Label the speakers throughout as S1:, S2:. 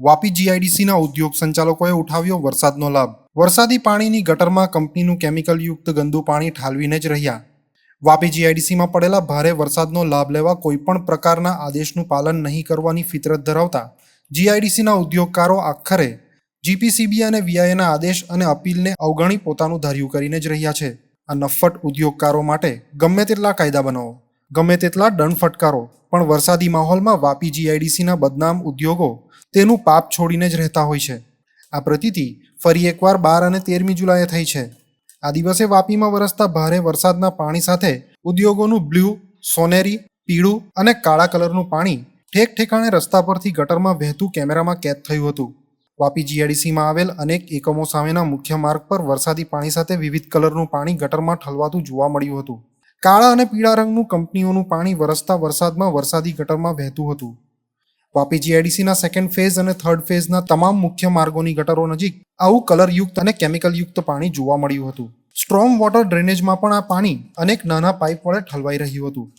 S1: વાપી જીઆઈડીસીના ઉદ્યોગ સંચાલકોએ ઉઠાવ્યો વરસાદનો લાભ. વરસાદી પાણીની ગટરમાં કંપનીનું કેમિકલયુક્ત ગંદુ પાણી ઠાલવીને જ રહ્યા. વાપી જીઆઈડીસીમાં પડેલા ભારે વરસાદનો લાભ લેવા કોઈપણ પ્રકારના આદેશનું પાલન નહીં કરવાની ફિતરત ધરાવતા જીઆઈડીસીના ઉદ્યોગકારો આખરે જીપીસીબી અને વીઆઈના આદેશ અને અપીલને અવગણી પોતાનું ધાર્યું કરીને જ રહ્યા છે. આ નફ્ફટ ઉદ્યોગકારો માટે ગમે તેટલા કાયદા બનાવો. ગમે તેટલા દંડ ફટકારો, પણ વરસાદી માહોલમાં વાપી જીઆઈડીસીના બદનામ ઉદ્યોગો તેનું પાપ છોડીને જ રહેતા હોય છે. આ પ્રતીતિ ફરી એકવાર બાર અને તેરમી જુલાઈએ થઈ છે. આ દિવસે વાપીમાં વરસતા ભારે વરસાદના પાણી સાથે ઉદ્યોગોનું બ્લુ, સોનેરી, પીળું અને કાળા કલરનું પાણી ઠેક ઠેકાણે રસ્તા પરથી ગટરમાં વહેતું કેમેરામાં કેદ થયું હતું. વાપી જીઆઈડીસીમાં આવેલ અનેક એકમો સામેના મુખ્ય માર્ગ પર વરસાદી પાણી સાથે વિવિધ કલરનું પાણી ગટરમાં ઠલવાતું જોવા મળ્યું હતું. કાળા અને પીળા રંગનું કંપનીઓનું પાણી વરસતા વરસાદમાં વરસાદી ગટરમાં વહેતું હતું. વાપી જીઆઈડીસીના સેકન્ડ ફેઝ અને થર્ડ ફેઝના તમામ મુખ્ય માર્ગોની ગટરો નજીક આવું કલરયુક્ત અને કેમિકલયુક્ત પાણી જોવા મળ્યું હતું. સ્ટ્રોમ વોટર ડ્રેનેજમાં પણ આ પાણી અનેક નાના પાઇપ વડે ઠલવાઈ રહ્યું હતું.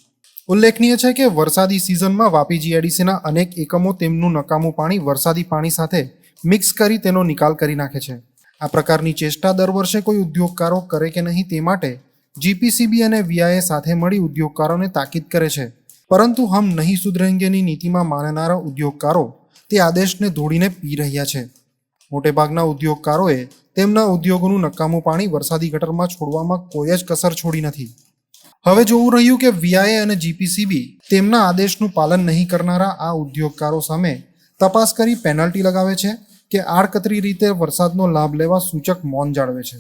S1: ઉલ્લેખનીય છે કે વરસાદી સિઝનમાં વાપી જીઆઈડીસીના અનેક એકમો તેમનું નકામું પાણી વરસાદી પાણી સાથે મિક્સ કરી તેનો નિકાલ કરી નાખે છે. આ પ્રકારની ચેષ્ટા દર વર્ષે કોઈ ઉદ્યોગકારો કરે કે નહીં તે માટે જીપીસીબી અને વીઆઈએ સાથે મળી ઉદ્યોગકારોને તાકીદ કરે છે. પરંતુ હમ નહીં સુધરેંગેની નીતિમાં માનનારા ઉદ્યોગકારો તે આદેશને ધોળીને પી રહ્યા છે. મોટેભાગના ઉદ્યોગકારોએ તેમના ઉદ્યોગોનું નકામું પાણી વરસાદી ગટરમાં છોડવામાં કોઈ જ કસર છોડી નથી. હવે જોવું રહ્યું કે વીઆઈએ અને જીપીસીબી તેમના આદેશનું પાલન નહીં કરનારા આ ઉદ્યોગકારો સામે તપાસ કરી પેનલ્ટી લગાવે છે કે આડકતરી રીતે વરસાદનો લાભ લેવા સૂચક મૌન જાળવે છે.